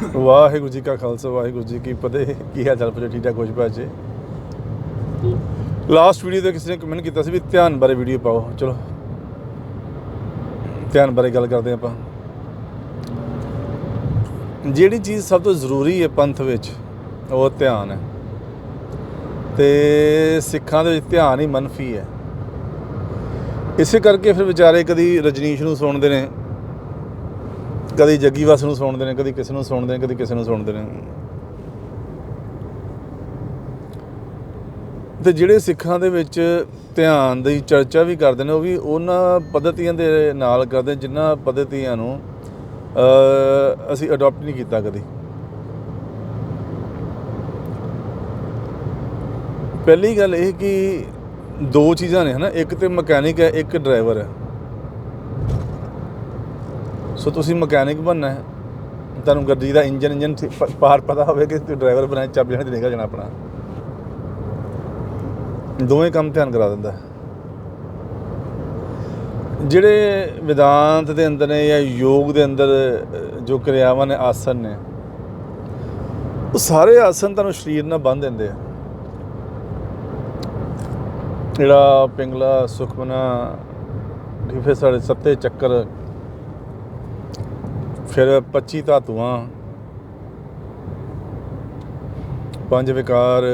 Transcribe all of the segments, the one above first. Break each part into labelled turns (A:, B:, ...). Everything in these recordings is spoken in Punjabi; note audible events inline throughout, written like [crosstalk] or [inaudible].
A: [laughs] ਵਾਹਿਗੁਰੂ ਜੀ ਕਾ ਖਾਲਸਾ, ਵਾਹਿਗੁਰੂ ਜੀ ਕੀ ਫਤਿਹ। ਕੀ ਹਾਲ ਚਾਲ ਪੁੱਛੋ ਠੀਕ ਠਾਕ ਕੁਝ ਭਾਜੇ ਲਾਸਟ ਵੀਡੀਓ ਤੇ ਕਿਸੇ ਨੇ ਕਮੈਂਟ ਕੀਤਾ ਸੀ ਵੀ ਧਿਆਨ ਬਾਰੇ ਵੀਡੀਓ ਪਾਓ। ਚਲੋ, ਧਿਆਨ ਬਾਰੇ ਗੱਲ ਕਰਦੇ ਆਪਾਂ। ਜਿਹੜੀ ਚੀਜ਼ ਸਭ ਤੋਂ ਜ਼ਰੂਰੀ ਹੈ ਪੰਥ ਵਿੱਚ, ਉਹ ਧਿਆਨ ਹੈ। ਤੇ ਸਿੱਖਾਂ ਦੇ ਵਿੱਚ ਧਿਆਨ ਹੀ ਮਨਫੀ ਹੈ। ਇਸੇ ਕਰਕੇ ਫਿਰ ਵਿਚਾਰੇ ਕਦੀ ਰਜਨੀਸ਼ ਨੂੰ ਸੁਣਦੇ ਨੇ ਕਦੀ ਜੱਗੀ ਵਾਸ ਨੂੰ ਸੁਣਦੇ ਨੇ, ਕਦੀ ਕਿਸੇ ਨੂੰ ਸੁਣਦੇ ਨੇ, ਕਦੀ ਕਿਸੇ ਨੂੰ ਸੁਣਦੇ ਨੇ। ਤੇ ਜਿਹੜੇ ਸਿੱਖਾਂ ਦੇ ਵਿੱਚ ਧਿਆਨ ਦੀ ਚਰਚਾ ਵੀ ਕਰਦੇ ਨੇ, ਉਹ ਵੀ ਉਹਨਾਂ ਪद्धਤੀਆਂ ਦੇ ਨਾਲ ਕਰਦੇ ਜਿਨ੍ਹਾਂ ਪद्धਤੀਆਂ ਨੂੰ ਅਸੀਂ ਅਡਾਪਟ ਨਹੀਂ ਕੀਤਾ ਕਦੀ। ਪਹਿਲੀ ਗੱਲ ਇਹ ਕਿ ਦੋ ਚੀਜ਼ਾਂ ਨੇ, ਹਨਾ? ਇੱਕ ਤੇ ਮਕੈਨਿਕ ਹੈ, ਇੱਕ ਡਰਾਈਵਰ ਹੈ। ਸੋ ਤੁਸੀਂ ਮਕੈਨਿਕ ਬਣਨਾ ਹੈ। ਤੁਹਾਨੂੰ ਗੱਡੀ ਦਾ ਇੰਜਨ ਇੰਜਨ ਪਾਰ ਪਤਾ ਹੋਵੇ ਕਿ ਤੂੰ ਡਰਾਈਵਰ ਬਣਾਏ ਚਾਬੀ ਨਾਲ ਤੇ ਨਿਕਲ ਜਾਣਾ ਆਪਣਾ। ਦੋਵੇਂ ਕੰਮ ਧਿਆਨ ਕਰਾ ਦਿੰਦਾ ਜਿਹੜੇ ਵਿਦਾਂਤ ਦੇ ਅੰਦਰ ਨੇ ਜਾਂ ਯੋਗ ਦੇ ਅੰਦਰ ਜੋ ਕਿਰਿਆਵਾਂ ਨੇ, ਆਸਨ ਨੇ, ਉਹ ਸਾਰੇ ਆਸਨ ਤੁਹਾਨੂੰ ਸਰੀਰ ਨਾਲ ਬੰਨ੍ਹ ਦਿੰਦੇ ਆ। ਜਿਹੜਾ ਪਿੰਗਲਾ, ਸੁਖਮਨਾ ਠੀਕ ਫਿਰ ਸਾਡੇ ਸੱਤੇ ਚੱਕਰ ਫਿਰ 25 ਧਾਤੂਆਂ। ਪੰਜ ਵਿਕਾਰ।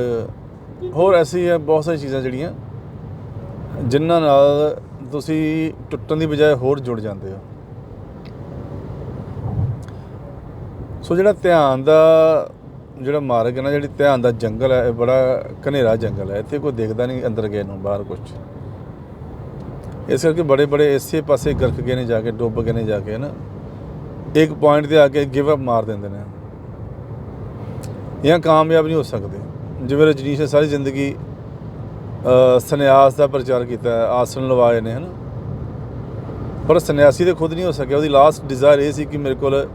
A: ਹੋਰ ਐਸੀ ਹੈ, ਬਹੁਤ ਸਾਰੀ ਚੀਜ਼ਾਂ ਜਿਹੜੀਆਂ, ਜਿਨ੍ਹਾਂ ਨਾਲ ਤੁਸੀਂ ਟੁੱਟਣ ਦੀ ਬਜਾਏ ਹੋਰ ਜੁੜ ਜਾਂਦੇ ਹੋ। ਸੋ ਜਿਹੜਾ ਧਿਆਨ ਦਾ ਜਿਹੜਾ ਮਾਰਗ ਹੈ ਨਾ, ਜਿਹੜੀ ਧਿਆਨ ਦਾ ਜੰਗਲ ਹੈ, ਇਹ ਬੜਾ ਘਨੇਰਾ ਜੰਗਲ ਹੈ। ਇੱਥੇ ਕੋਈ ਦੇਖਦਾ ਨਹੀਂ, ਅੰਦਰ ਗਏ ਨੂੰ, ਬਾਹਰ ਕੁਝ ਇਸ ਕਰਕੇ ਬੜੇ ਬੜੇ ਇਸੇ ਪਾਸੇ ਗਰਕ ਗਏ ਨੇ, ਜਾ ਕੇ, ਡੁੱਬ ਗਏ ਨੇ, ਜਾ ਕੇ ਨਾ ਇੱਕ ਪੁਆਇੰਟ ਤੇ ਆ ਕੇ ਗਿਵ ਅਪ ਮਾਰ ਦਿੰਦੇ ਨੇ। ਜਾਂ ਕਾਮਯਾਬ ਨਹੀਂ ਹੋ ਸਕਦੇ। ਜਿਵੇਂ ਰਜਨੀਸ਼ ਨੇ ਸਾਰੀ ਜ਼ਿੰਦਗੀ ਸੰਨਿਆਸ ਦਾ ਪ੍ਰਚਾਰ ਕੀਤਾ, ਆਸਣ ਲਵਾਏ ਨੇ, ਹਨ? ਪਰ ਸੰਨਿਆਸੀ ਤੇ ਖੁਦ ਨਹੀਂ ਹੋ ਸਕਿਆ। ਉਹਦੀ ਲਾਸਟ ਡਿਜ਼ਾਇਰ ਇਹ ਸੀ ਕਿ ਮੇਰੇ ਕੋਲ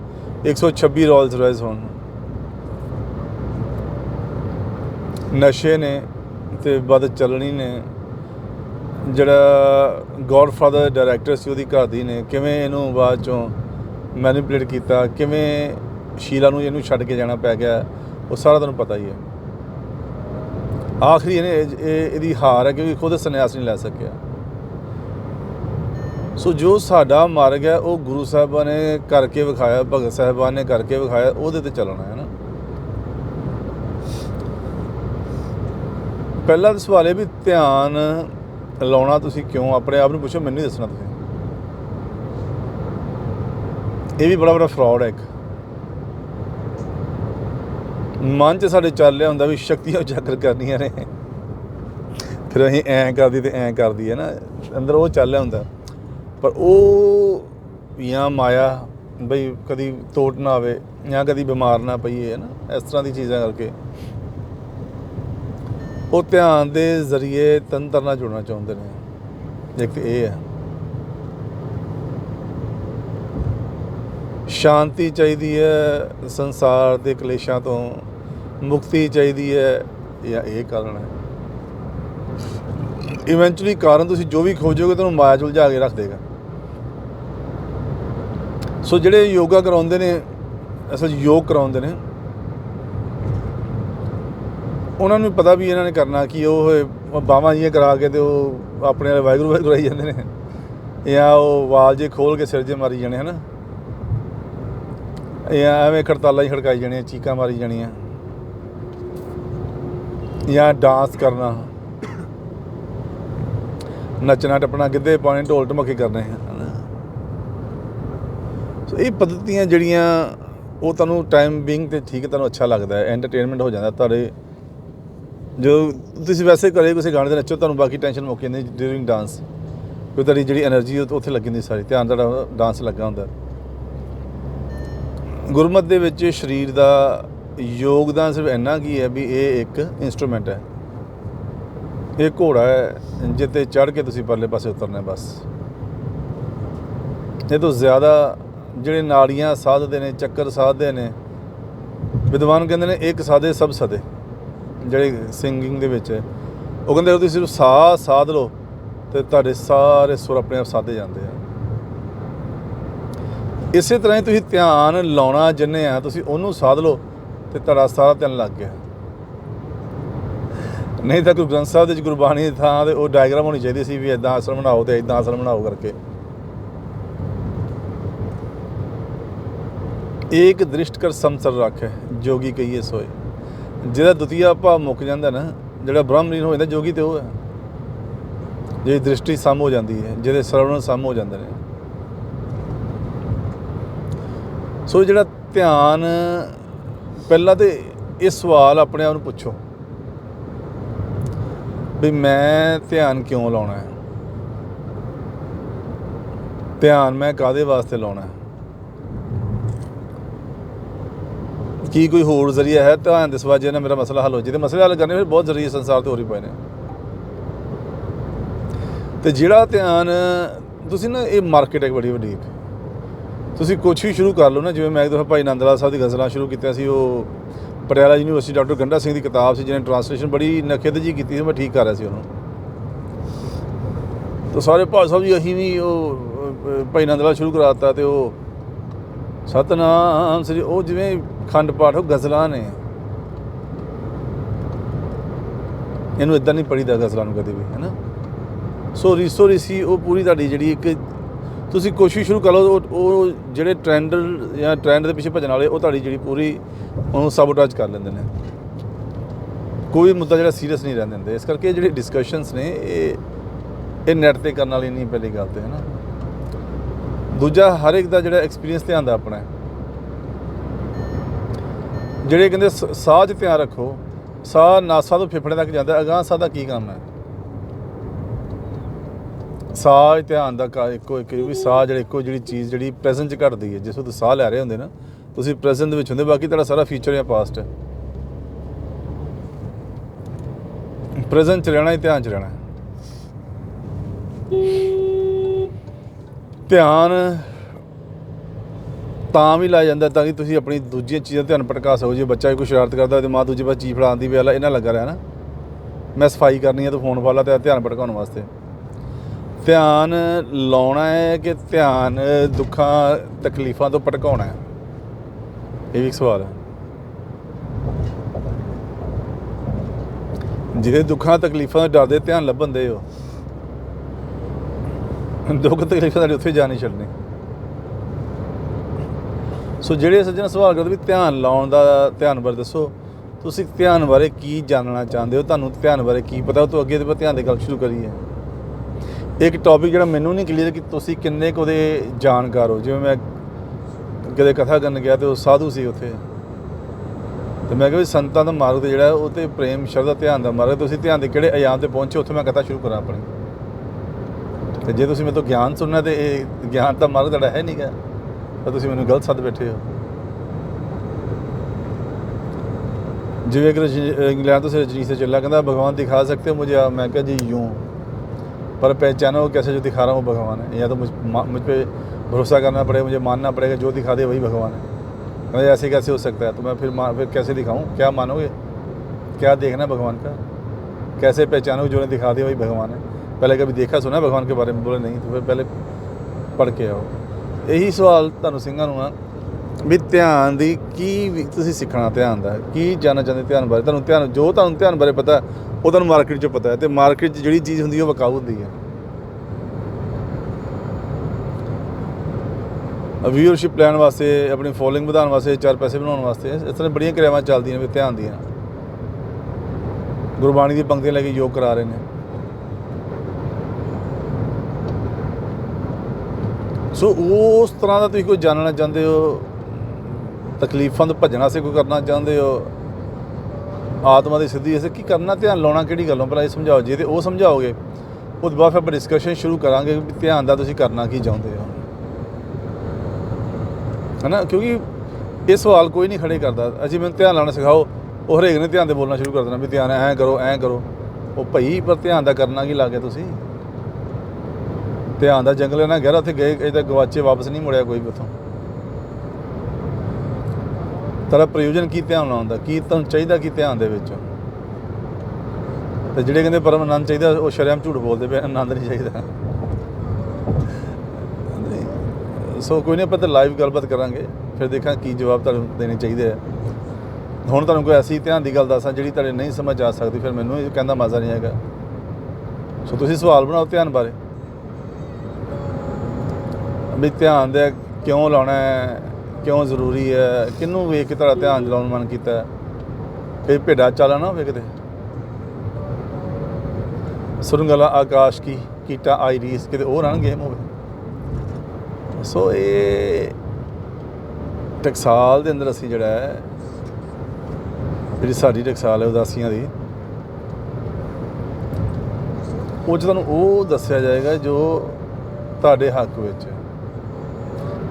A: 126 ਰੋਲਸ ਰਾਇਸ ਹੋਣ। ਨਸ਼ੇ ਨੇ ਤੇ ਬਦ ਚੱਲਣੀ ਨੇ। ਜਿਹੜਾ ਗੋਡਫਾਦਰ ਡਾਇਰੈਕਟਰ ਸੀ, ਉਹਦੀ ਘਰ ਦੀ ਨੇ। ਕਿਵੇਂ ਇਹਨੂੰ ਬਾਅਦ ਚੋਂ ਮੈਨੀਪੂਲੇਟ ਕੀਤਾ, ਕਿਵੇਂ ਸ਼ੀਲਾ ਨੂੰ ਇਹਨੂੰ ਛੱਡ ਕੇ ਜਾਣਾ ਪੈ ਗਿਆ, ਉਹ ਸਾਰਾ ਤੁਹਾਨੂੰ ਪਤਾ ਹੀ ਹੈ। ਆਖਰੀ ਇਹਨੇ ਇਹ- ਇਹਦੀ ਹਾਰ ਹੈ ਕਿਉਂਕਿ ਖੁਦ ਸੰਨਿਆਸ ਨਹੀਂ ਲੈ ਸਕਿਆ। ਸੋ ਜੋ ਸਾਡਾ ਮਾਰਗ ਹੈ, ਉਹ ਗੁਰੂ ਸਾਹਿਬਾਨ ਨੇ ਕਰਕੇ ਵਿਖਾਇਆ, ਭਗਤ ਸਾਹਿਬਾਨ ਨੇ ਕਰਕੇ ਵਿਖਾਇਆ, ਉਹਦੇ ਤੇ ਚੱਲਣਾ ਹੈ ਨਾ। ਪਹਿਲਾ ਤਾਂ ਸਵਾਲ ਇਹ ਵੀ ਧਿਆਨ ਲਾਉਣਾ ਤੁਸੀਂ ਕਿਉਂ? ਆਪਣੇ ਆਪ ਨੂੰ ਪੁੱਛੋ, ਮੈਨੂੰ ਨਹੀਂ ਦੱਸਣਾ ਤੁਸੀਂ। ਇਹ ਵੀ ਬੜਾ ਬੜਾ ਫਰਾਡ ਹੈ ਇੱਕ। ਮਨ 'ਚ ਸਾਡੇ ਚੱਲ ਰਿਹਾ ਹੁੰਦਾ ਵੀ ਸ਼ਕਤੀਆਂ ਉਜਾਗਰ ਕਰਨੀਆਂ ਨੇ। ਫਿਰ ਅਸੀਂ ਐਂ ਕਰਦੀ ਤੇ ਐਂ ਕਰਦੀ ਹੈ ਨਾ, ਅੰਦਰ ਉਹ ਚੱਲ ਰਿਹਾ ਹੁੰਦਾ। ਪਰ ਉਹ ਜਾਂ ਮਾਇਆ ਬਈ ਕਦੀ ਤੋਟ ਨਾ ਆਵੇ ਜਾਂ ਕਦੀ ਬਿਮਾਰ ਨਾ ਪਈਏ, ਹੈ ਨਾ, ਇਸ ਤਰ੍ਹਾਂ ਦੀ ਚੀਜ਼ਾਂ ਕਰਕੇ। ਉਹ ਧਿਆਨ ਦੇ ਜ਼ਰੀਏ ਤੰਤਰ ਨਾਲ ਜੁੜਨਾ ਚਾਹੁੰਦੇ ਨੇ। ਇੱਕ ਤੇ ਇਹ ਹੈ। ਸ਼ਾਂਤੀ ਚਾਹੀਦੀ ਹੈ, ਸੰਸਾਰ ਦੇ ਕਲੇਸ਼ਾਂ ਤੋਂ ਮੁਕਤੀ ਚਾਹੀਦੀ ਹੈ, ਜਾਂ ਇਹ ਕਾਰਨ ਹੈ? ਇਵੈਂਚੁਅਲੀ ਕਾਰਨ ਤੁਸੀਂ ਜੋ ਵੀ ਖੋਜੋਗੇ, ਤੁਹਾਨੂੰ ਮਾਇਆ ਚ ਉਲਝਾ ਕੇ ਰੱਖ ਦੇਗਾ। ਸੋ ਜਿਹੜੇ ਯੋਗਾ ਕਰਾਉਂਦੇ ਨੇ, ਅਸਲ ਯੋਗ ਕਰਾਉਂਦੇ ਨੇ, ਉਹਨਾਂ ਨੂੰ ਪਤਾ ਵੀ ਇਹਨਾਂ ਨੇ ਕਰਨਾ ਕੀ ਉਹ ਬਾਹਾਂ ਜੀਆਂ ਕਰਾ ਕੇ ਤੇ ਉਹ ਆਪਣੇ ਵਾਲੇ ਵਾਹਿਗੁਰੂ ਵਾਹਿਗੁਰੂ ਆਈ ਜਾਂਦੇ ਨੇ। ਜਾਂ ਉਹ ਵਾਲ ਜੇ ਖੋਲ ਕੇ ਸਿਰ ਜੇ ਮਾਰੀ ਜਾਣੇ, ਹਨਾ? ਇਹ ਐਵੇਂ ਖੜਤਾਲਾਂ ਹੀ ਖੜਕਾਈ ਜਾਣੀਆਂ, ਚੀਕਾਂ ਮਾਰੀ ਜਾਣੀਆਂ। ਜਾਂ ਡਾਂਸ ਕਰਨਾ। ਨੱਚਣਾ, ਟੱਪਣਾ, ਗਿੱਧੇ ਪਾਣੇ ਢੋਲ ਢਮਕੇ ਕਰਨੇ। ਸੋ ਇਹ ਪद्धਤੀਆਂ ਜਿਹੜੀਆਂ, ਉਹ ਤੁਹਾਨੂੰ ਟਾਈਮ ਬਿੰਗ ਤੇ ਠੀਕ, ਤੁਹਾਨੂੰ ਅੱਛਾ ਲੱਗਦਾ ਹੈ ਐਂਟਰਟੇਨਮੈਂਟ ਹੋ ਜਾਂਦਾ ਤੁਹਾਡੇ ਜੋ ਤੁਸੀਂ ਵੈਸੇ ਕਰੇ ਕਿਸੇ ਗਾਣੇ ਦੇ ਨੱਚੋ, ਤੁਹਾਨੂੰ ਬਾਕੀ ਟੈਨਸ਼ਨ ਮੁੱਕ ਜਾਂਦੀ ਡਿਊਰਿੰਗ ਡਾਂਸ ਕੋਈ ਤੁਹਾਡੀ ਜਿਹੜੀ એનર્ਜੀ ਉੱਥੇ ਲੱਗੀ ਹੁੰਦੀ ਸਾਰੀ, ਧਿਆਨ ਤੁਹਾਡਾ ਡਾਂਸ ਲੱਗਾ ਹੁੰਦਾ ਗੁਰਮਤ ਦੇ ਵਿੱਚ ਸਰੀਰ ਦਾ ਯੋਗਦਾਨ ਸਿਰਫ ਇੰਨਾ ਕੀ ਹੈ ਵੀ ਇਹ ਇੱਕ ਇਨਸਟਰੂਮੈਂਟ ਹੈ। ਇਹ ਘੋੜਾ ਹੈ ਜਿੱਤੇ ਚੜ ਕੇ ਤੁਸੀਂ ਪਰਲੇ ਪਾਸੇ ਉਤਰਨਾ ਬਸ। ਇਹ ਤੋਂ ਜ਼ਿਆਦਾ ਜਿਹੜੇ ਨਾੜੀਆਂ ਸਾਧਦੇ ਨੇ, ਚੱਕਰ ਸਾਧਦੇ ਨੇ, ਵਿਦਵਾਨ ਕਹਿੰਦੇ ਨੇ ਇੱਕ ਸਾਧੇ ਸਭ ਸਦੇ। ਜਿਹੜੇ ਸਿੰਗਿੰਗ ਦੇ ਵਿੱਚ ਉਹ ਕਹਿੰਦੇ ਤੁਸੀਂ ਸਿਰਫ ਸਾਹ ਸਾਧ ਲਓ ਤੇ ਤੁਹਾਡੇ ਸਾਰੇ ਸੁਰ ਆਪਣੇ ਆਪ ਸਾਦੇ ਜਾਂਦੇ ਆ। ਇਸੇ ਤਰ੍ਹਾਂ ਹੀ ਤੁਸੀਂ ਧਿਆਨ ਲਾਉਣਾ ਜਿੰਨੇ ਆ, ਤੁਸੀਂ ਉਹਨੂੰ ਸਾਧ ਲਓ ਤੇ ਤੁਹਾਡਾ ਸਾਰਾ ਧਿਆਨ ਲੱਗ ਗਿਆ। ਨਹੀਂ ਤਾਂ ਗੁਰੂ ਗ੍ਰੰਥ ਸਾਹਿਬ ਦੇ ਵਿੱਚ ਗੁਰਬਾਣੀ ਦੀ ਥਾਂ ਤੇ ਉਹ ਡਾਇਗਰਾਮ ਹੋਣੀ ਚਾਹੀਦੀ ਸੀ ਵੀ ਇਦਾਂ ਆਸਣ ਬਣਾਓ ਤੇ ਇਦਾਂ ਆਸਣ ਬਣਾਓ ਕਰਕੇ। ਏਕ ਦ੍ਰਿਸ਼ਟ ਕਰ ਸੰਸਰ ਰੱਖੇ, ਜੋਗੀ ਕਹੀਏ ਸੋਏ। ਜਿਹਦਾ ਦੁਤੀਆ ਭਾਵ ਮੁੱਕ ਜਾਂਦਾ ਨਾ, ਜਿਹੜਾ ਬ੍ਰਹਮਲੀਨ ਹੋ ਜਾਂਦਾ ਜੋਗੀ ਤੇ ਉਹ ਹੈ। ਜਿਹਦੀ ਦ੍ਰਿਸ਼ਟੀ ਸਮ ਹੋ ਜਾਂਦੀ ਹੈ ਜਿਹਦੇ ਸਰਵਣ ਸਮ ਹੋ ਜਾਂਦੇ ਨੇ। ਸੋ ਜਿਹੜਾ ਧਿਆਨ, ਪਹਿਲਾਂ ਤੇ ਇਹ ਸਵਾਲ ਆਪਣੇ ਆਪ ਨੂੰ ਪੁੱਛੋ। ਵੀ ਮੈਂ ਧਿਆਨ ਕਿਉਂ ਲਾਉਣਾ ਹੈ? ਧਿਆਨ ਮੈਂ ਕਾਦੇ ਵਾਸਤੇ ਲਾਉਣਾ ਹੈ? ਕੀ ਕੋਈ ਹੋਰ ਜ਼ਰੀਆ ਹੈ ਧਿਆਨ ਦੇ ਸਵਾਜੇ ਨਾਲ ਮੇਰਾ ਮਸਲਾ ਹੱਲ ਹੋ ਜੇ ਤੇ ਮਸਲੇ ਹੱਲ ਕਰਨੇ ਫਿਰ ਬਹੁਤ ਜ਼ਰੀਏ ਸੰਸਾਰ ਤੇ ਹੋ ਹੀ ਪਏ ਨੇ। ਤੇ ਜਿਹੜਾ ਧਿਆਨ, ਤੁਸੀਂ ਨਾ ਇਹ ਮਾਰਕੀਟ ਇੱਕ ਬੜੀ ਵੱਡੀ ਇੱਕ। ਤੁਸੀਂ ਕੁਛ ਵੀ ਸ਼ੁਰੂ ਕਰ ਲਓ ਨਾ, ਜਿਵੇਂ ਮੈਂ ਇੱਕ ਦਫਾ ਭਾਈ ਨੰਦਲਾਲ ਸਾਹਿਬ ਦੀ ਗਜ਼ਲਾਂ ਸ਼ੁਰੂ ਕੀਤੀਆਂ ਸੀ, ਉਹ ਪਟਿਆਲਾ ਯੂਨੀਵਰਸਿਟੀ ਡਾਕਟਰ ਗੰਡਾ ਸਿੰਘ ਦੀ ਕਿਤਾਬ ਸੀ, ਜਿਹਨੇ ਟ੍ਰਾਂਸਲੇਸ਼ਨ ਬੜੀ ਨਖਿੱਧ ਜੀ ਕੀਤੀ ਸੀ, ਮੈਂ ਠੀਕ ਕਰ ਰਿਹਾ ਸੀ ਉਹਨੂੰ। ਤਾਂ ਸਾਰੇ ਭਾਈ ਸਾਹਿਬ ਜੀ, ਅਸੀਂ ਵੀ ਉਹ ਭਾਈ ਨੰਦ ਲਾਲ ਸ਼ੁਰੂ ਕਰਾਤਾ ਤੇ ਉਹ ਸਤਨਾਮ ਸ੍ਰੀ, ਉਹ ਜਿਵੇਂ ਖੰਡ ਪਾਠ, ਉਹ ਗਜ਼ਲਾਂ ਨੇ। ਇਹਨੂੰ ਇਦਾਂ ਨਹੀਂ ਪੜੀਦਾ ਗਜ਼ਲਾਂ ਨੂੰ ਕਦੇ ਵੀ, ਹੈਨਾ? ਸੋ ਰੀਸੋ ਰੀਸੀ ਉਹ ਪੂਰੀ ਤੁਹਾਡੀ ਜਿਹੜੀ ਇੱਕ ਤੁਸੀਂ ਕੋਸ਼ਿਸ਼ ਸ਼ੁਰੂ ਕਰ ਲਓ, ਉਹ- ਜਿਹੜੇ ਟ੍ਰੈਂਡ ਜਾਂ ਟ੍ਰੈਂਡ ਦੇ ਪਿੱਛੇ ਭੱਜਣ ਵਾਲੇ, ਉਹ ਤੁਹਾਡੀ ਜਿਹੜੀ ਪੂਰੀ, ਉਹਨੂੰ ਸਾਬੋਟਾਜ ਕਰ ਲੈਂਦੇ ਨੇ। ਕੋਈ ਮੁੱਦਾ ਜਿਹੜਾ ਸੀਰੀਅਸ ਨਹੀਂ ਰਹਿਣ ਦਿੰਦੇ। ਇਸ ਕਰਕੇ ਜਿਹੜੇ ਡਿਸਕਸ਼ਨਸ ਨੇ, ਇਹ ਇਹ ਨੈਟ ਤੇ ਕਰਨ ਵਾਲੀ ਨਹੀਂ ਪਹਿਲੀ ਗੱਲ ਤੇ, ਹੈ ਨਾ? ਦੂਜਾ, ਹਰ ਇੱਕ ਦਾ ਜਿਹੜਾ ਐਕਸਪੀਰੀਅੰਸ ਧਿਆਨ ਦਾ ਆਪਣਾ ਜਿਹੜੇ ਕਹਿੰਦੇ ਸਾਹ 'ਚ ਧਿਆਨ ਰੱਖੋ, ਸਾਹ ਨਾਸਾ ਤੋਂ ਫੇਫੜੇ ਤੱਕ ਜਾਂਦਾ, ਅਗਾਂਹ ਸਾਹ ਦਾ ਕੀ ਕੰਮ ਹੈ? ਸਾਹ 'ਚ ਧਿਆਨ ਦਾ ਕਾ- ਇੱਕੋ ਇੱਕ ਵੀ ਸਾਹ ਜਿਹੜਾ ਇੱਕੋ ਜਿਹੜੀ ਚੀਜ਼ ਜਿਹੜੀ ਪ੍ਰੈਜ਼ੈਂਟ 'ਚ ਘਟਦੀ ਹੈ, ਜਿਸ ਵਕਤ ਸਾਹ ਲੈ ਰਹੇ ਹੁੰਦੇ ਨਾ, ਤੁਸੀਂ ਪ੍ਰੈਜ਼ੈਂਟ ਦੇ ਵਿੱਚ ਹੁੰਦੇ, ਬਾਕੀ ਤੁਹਾਡਾ ਸਾਰਾ ਫਿਊਚਰ ਜਾਂ ਪਾਸਟ ਹੈ। ਪ੍ਰੈਜ਼ੈਂਟ 'ਚ ਰਹਿਣਾ ਹੀ ਧਿਆਨ 'ਚ ਰਹਿਣਾ ਹੈ। ਧਿਆਨ ਤਾਂ ਵੀ ਲਾਇਆ ਜਾਂਦਾ ਤਾਂ ਕਿ ਤੁਸੀਂ ਆਪਣੀ ਦੂਜੀਆਂ ਚੀਜ਼ਾਂ ਧਿਆਨ ਭਟਕਾ ਸਕੋ, ਜੇ ਬੱਚਾ ਕੋਈ ਸ਼ਰਾਰਤ ਕਰਦਾ ਤੇ ਮਾਂ ਦੂਜੇ ਪਾਸੇ ਚੀਜ਼ ਫੜਾਉਂਦੀ ਵੀ ਆਲਾ ਇਹਨਾਂ ਲੱਗਾ ਰਿਹਾ ਨਾ ਮੈਂ ਸਫ਼ਾਈ ਕਰਨੀ ਹੈ ਤਾਂ ਫੋਨ ਫੜ ਲਾ ਤੇ ਧਿਆਨ ਭਟਕਾਉਣ ਵਾਸਤੇ। ਧਿਆਨ ਲਾਉਣਾ ਹੈ ਕਿ ਧਿਆਨ ਦੁੱਖਾਂ, ਤਕਲੀਫਾਂ ਤੋਂ ਭਟਕਾਉਣਾ ਹੈ? ਇਹ ਵੀ ਇੱਕ ਸਵਾਲ ਹੈ। ਜਿਹਦੇ ਦੁੱਖਾਂ, ਤਕਲੀਫਾਂ ਤੋਂ ਡਰਦੇ, ਧਿਆਨ ਲੱਭਣ ਦੇ ਹੋ, ਦੁੱਖ, ਤਕਲੀਫਾਂ ਤੁਹਾਡੇ ਉੱਥੇ ਜਾ ਨਹੀਂ ਛੱਡਣੇ। ਸੋ ਜਿਹੜੇ ਸੱਜਣ ਸਵਾਲ ਕਰਦੇ ਵੀ ਧਿਆਨ ਲਾਉਣ ਦਾ, ਧਿਆਨ ਬਾਰੇ ਦੱਸੋ, ਤੁਸੀਂ ਧਿਆਨ ਬਾਰੇ ਕੀ ਜਾਣਨਾ ਚਾਹੁੰਦੇ ਹੋ? ਤੁਹਾਨੂੰ ਧਿਆਨ ਬਾਰੇ ਕੀ ਪਤਾ? ਉਹ ਤੋਂ ਅੱਗੇ ਦੇ ਧਿਆਨ ਦੇ ਗੱਲ ਸ਼ੁਰੂ ਕਰੀਏ। ਇੱਕ ਟੌਪਿਕ ਜਿਹੜਾ ਮੈਨੂੰ ਨਹੀਂ ਕਲੀਅਰ ਕਿ ਤੁਸੀਂ ਕਿੰਨੇ ਕੁ ਉਹਦੇ ਜਾਣਕਾਰ ਹੋ? ਜਿਵੇਂ ਮੈਂ ਕਦੇ ਕਥਾ ਕਰਨ ਗਿਆ ਤੇ ਉਹ ਸਾਧੂ ਸੀ ਉੱਥੇ। ਤੇ ਮੈਂ ਕਿਹਾ ਵੀ ਸੰਤਾਂ ਦਾ ਮਾਰਗ ਤੇ ਜਿਹੜਾ ਉਹ ਤੇ ਪ੍ਰੇਮ, ਸ਼ਰਧਾ, ਧਿਆਨ ਦਾ ਮਾਰਗ ਤੁਸੀਂ ਧਿਆਨ ਦੇ ਕਿਹੜੇ ਅਯਾਮ ਤੇ ਪਹੁੰਚੇ, ਉੱਥੇ ਮੈਂ ਕਥਾ ਸ਼ੁਰੂ ਕਰਾਂ ਆਪਣੀ। ਤੇ ਜੇ ਤੁਸੀਂ ਮੇਰੇ ਤੋਂ ਗਿਆਨ ਸੁਣਨਾ ਤੇ ਇਹ ਗਿਆਨ ਤਾਂ ਮਾਰਗ ਤੁਹਾਡਾ ਹੈ ਨਹੀਂਗਾ ਤਾਂ ਤੁਸੀਂ ਮੈਨੂੰ ਗਲਤ ਸੱਦ ਬੈਠੇ ਹੋ। ਜਿਵੇਂ ਕਿ ਇੰਗਲੈਂਡ ਤੋਂ ਸਿਰ ਜਨੀ ਸੇ ਚੱਲਾ ਕਹਿੰਦਾ, ਭਗਵਾਨ ਦਿਖਾ ਸਕਦੇ ਹੋ ਮੁਝੇ ਮੈਂ ਕਿਹਾ, ਜੀ, ਯੂੰ। पर पहचानो कैसे जो दिखा रहा हूँ भगवान है या तो मुझ मा- मुझ पे भरोसा करना पड़ेगा मुझे मानना पड़ेगा जो दिखा दे वही भगवान है कहता ऐसे कैसे हो सकता है तो मैं फिर मा- फिर कैसे दिखाऊँ क्या मानोगे क्या देखना है भगवान का कैसे पहचानोगे जो ने दिखा दिया वही भगवान है पहले कभी देखा सुना है भगवान के बारे में बोले नहीं तो फिर पहले पढ़ के आओ ਇਹੀ ਸਵਾਲ ਤੁਹਾਨੂੰ ਸਿੰਘਾਂ ਨੂੰ ਆ ਵੀ ਧਿਆਨ ਦੀ ਕੀ ਵੀ ਤੁਸੀਂ ਸਿੱਖਣਾ ਧਿਆਨ ਦਾ ਕੀ ਜਾਣਨਾ ਚਾਹੁੰਦੇ ਧਿਆਨ ਬਾਰੇ ਤੁਹਾਨੂੰ ਧਿਆਨ ਜੋ ਤੁਹਾਨੂੰ ਧਿਆਨ ਬਾਰੇ ਪਤਾ ਉਹ ਤੁਹਾਨੂੰ ਮਾਰਕੀਟ 'ਚ ਪਤਾ ਹੈ ਤੇ ਮਾਰਕੀਟ 'ਚ ਜਿਹੜੀ ਚੀਜ਼ ਹੁੰਦੀ ਹੈ ਉਹ ਵਿਕਾਊ ਹੁੰਦੀ ਹੈ ਵੀਅਰਸ਼ਿਪ ਲੈਣ ਵਾਸਤੇ, ਆਪਣੀ ਫੋਲੋਇੰਗ ਵਧਾਉਣ ਵਾਸਤੇ, ਚਾਰ ਪੈਸੇ ਬਣਾਉਣ ਵਾਸਤੇ, ਇਸ ਤਰ੍ਹਾਂ ਬੜੀਆਂ ਕਿਰਿਆਵਾਂ ਚੱਲਦੀਆਂ ਨੇ ਵੀ ਧਿਆਨ ਦੀਆਂ। ਗੁਰਬਾਣੀ ਦੀ ਪੰਕਤੀਆਂ ਲੈ ਕੇ ਯੋਗ ਕਰਾ ਰਹੇ ਨੇ। ਸੋ, ਉਸ ਤਰ੍ਹਾਂ ਦਾ ਤੁਸੀਂ ਕੋਈ ਜਾਣਨਾ ਚਾਹੁੰਦੇ ਹੋ? ਤਕਲੀਫਾਂ ਤੋਂ ਭੱਜਣਾ ਵਾਸਤੇ ਕੋਈ ਕਰਨਾ ਚਾਹੁੰਦੇ ਹੋ? ਆਤਮਾ ਦੀ ਸਿੱਧੀ ਐਸੇ ਕੀ ਕਰਨਾ, ਧਿਆਨ ਲਾਉਣਾ ਕਿਹੜੀ ਗੱਲੋਂ? ਪਹਿਲਾਂ ਇਹ ਸਮਝਾਓ, ਜੇ ਤੇ ਉਹ ਸਮਝਾਓਗੇ ਉਹ ਤੋਂ ਬਾਅਦ ਫਿਰ ਆਪਾਂ ਡਿਸਕਸ਼ਨ ਸ਼ੁਰੂ ਕਰਾਂਗੇ ਵੀ ਧਿਆਨ ਦਾ ਤੁਸੀਂ ਕਰਨਾ ਕੀ ਚਾਹੁੰਦੇ ਹੋ? ਹਨਾ? ਕਿਉਂਕਿ ਇਹ ਸਵਾਲ ਕੋਈ ਨਹੀਂ ਖੜੇ ਕਰਦਾ। ਅਜੀ ਮੈਨੂੰ ਧਿਆਨ ਲਾਉਣਾ ਸਿਖਾਓ। ਉਹ ਹਰੇਕ ਨੇ ਧਿਆਨ ਦੇ ਬੋਲਣਾ ਸ਼ੁਰੂ ਕਰ ਦੇਣਾ ਵੀ ਧਿਆਨ ਐਂ ਕਰੋ ਐਂ ਕਰੋ। ਉਹ ਭਈ, ਪਰ ਧਿਆਨ ਦਾ ਕਰਨਾ ਕੀ ਲੱਗੇ ਤੁਸੀਂ? ਧਿਆਨ ਦਾ ਜੰਗਲ ਹੈ ਨਾ ਗਹਿਰਾ, ਉੱਥੇ ਗਏ, ਇਹ ਤਾਂ ਗਵਾਚੇ ਵਾਪਸ ਨਹੀਂ ਮੁੜਿਆ ਕੋਈ ਵੀ ਉੱਥੋਂ। ਤੇਰਾ ਪ੍ਰਯੋਜਨ ਕੀ ਧਿਆਨ ਲਾਉਣ ਦਾ ਕੀ ਤੁਹਾਨੂੰ ਚਾਹੀਦਾ ਕੀ ਧਿਆਨ ਦੇ ਵਿੱਚ? ਤੇ ਜਿਹੜੇ ਕਹਿੰਦੇ ਪਰਮ ਆਨੰਦ ਚਾਹੀਦਾ, ਉਹ ਸ਼ਰਮ ਝੂਠ ਬੋਲਦੇ ਪਏ ਆਨੰਦ ਨਹੀਂ ਚਾਹੀਦਾ। ਸੋ ਕੋਈ ਨਹੀਂ, ਆਪਾਂ ਤਾਂ ਲਾਈਵ ਗੱਲਬਾਤ ਕਰਾਂਗੇ। ਫਿਰ ਦੇਖਾਂ ਕੀ ਜਵਾਬ ਤੁਹਾਨੂੰ ਦੇਣੇ ਚਾਹੀਦੇ ਆ। ਹੁਣ ਤੁਹਾਨੂੰ ਕੋਈ ਐਸੀ ਧਿਆਨ ਦੀ ਗੱਲ ਦੱਸਾਂ ਜਿਹੜੀ ਤੁਹਾਡੇ ਨਹੀਂ ਸਮਝ ਆ ਸਕਦੀ, ਫਿਰ ਮੈਨੂੰ ਇਹ ਕਹਿੰਦਾ ਮਜ਼ਾ ਨਹੀਂ ਹੈਗਾ। ਸੋ ਤੁਸੀਂ ਸਵਾਲ ਬਣਾਓ ਧਿਆਨ ਬਾਰੇ। ਵੀ ਧਿਆਨ ਦੇ ਕਿਉਂ ਲਾਉਣਾ ਹੈ, ਕਿਉਂ ਜ਼ਰੂਰੀ ਹੈ, ਕਿਹਨੂੰ ਵੇਖ ਕੇ ਤੁਹਾਡਾ ਧਿਆਨ ਜਲਾਉਣ ਮਨ ਕੀਤਾ ਕਈ ਭੇਡਾ ਚਾਲਾ ਨਾ ਹੋਵੇ ਕਿਤੇ ਸੁਰੰਗਲਾ ਆਕਾਸ਼ ਕੀ, ਕੀਟਾ ਆਈਰੀਸ ਕਿਤੇ ਉਹ ਰਨ ਗੇਮ ਹੋਵੇ ਸੋ ਇਹ ਟਕਸਾਲ ਦੇ ਅੰਦਰ ਅਸੀਂ ਜਿਹੜਾ ਹੈ, ਜਿਹੜੀ ਸਾਡੀ ਟਕਸਾਲ ਹੈ ਉਦਾਸੀਆਂ ਦੀ, ਉਹ 'ਚ ਤੁਹਾਨੂੰ ਉਹ ਦੱਸਿਆ ਜਾਏਗਾ ਜੋ ਤੁਹਾਡੇ ਹੱਕ ਵਿੱਚ,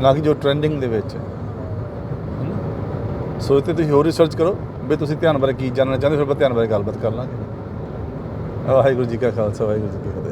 A: ਨਾ ਕਿ ਜੋ ਟ੍ਰੈਂਡਿੰਗ ਦੇ ਵਿੱਚ। ਸੋ ਇਹ 'ਤੇ ਤੁਸੀਂ ਹੋਰ ਰਿਸਰਚ ਕਰੋ, ਵੀ ਤੁਸੀਂ ਧਿਆਨ ਬਾਰੇ ਕੀ ਜਾਣਨਾ ਚਾਹੁੰਦੇ ਫਿਰ ਆਪਾਂ ਧਿਆਨ ਬਾਰੇ ਗੱਲਬਾਤ ਕਰ ਲਾਂਗੇ। ਵਾਹਿਗੁਰੂ ਜੀ ਕਾ ਖਾਲਸਾ, ਵਾਹਿਗੁਰੂ ਜੀ ਕੀ ਫਤਿਹ।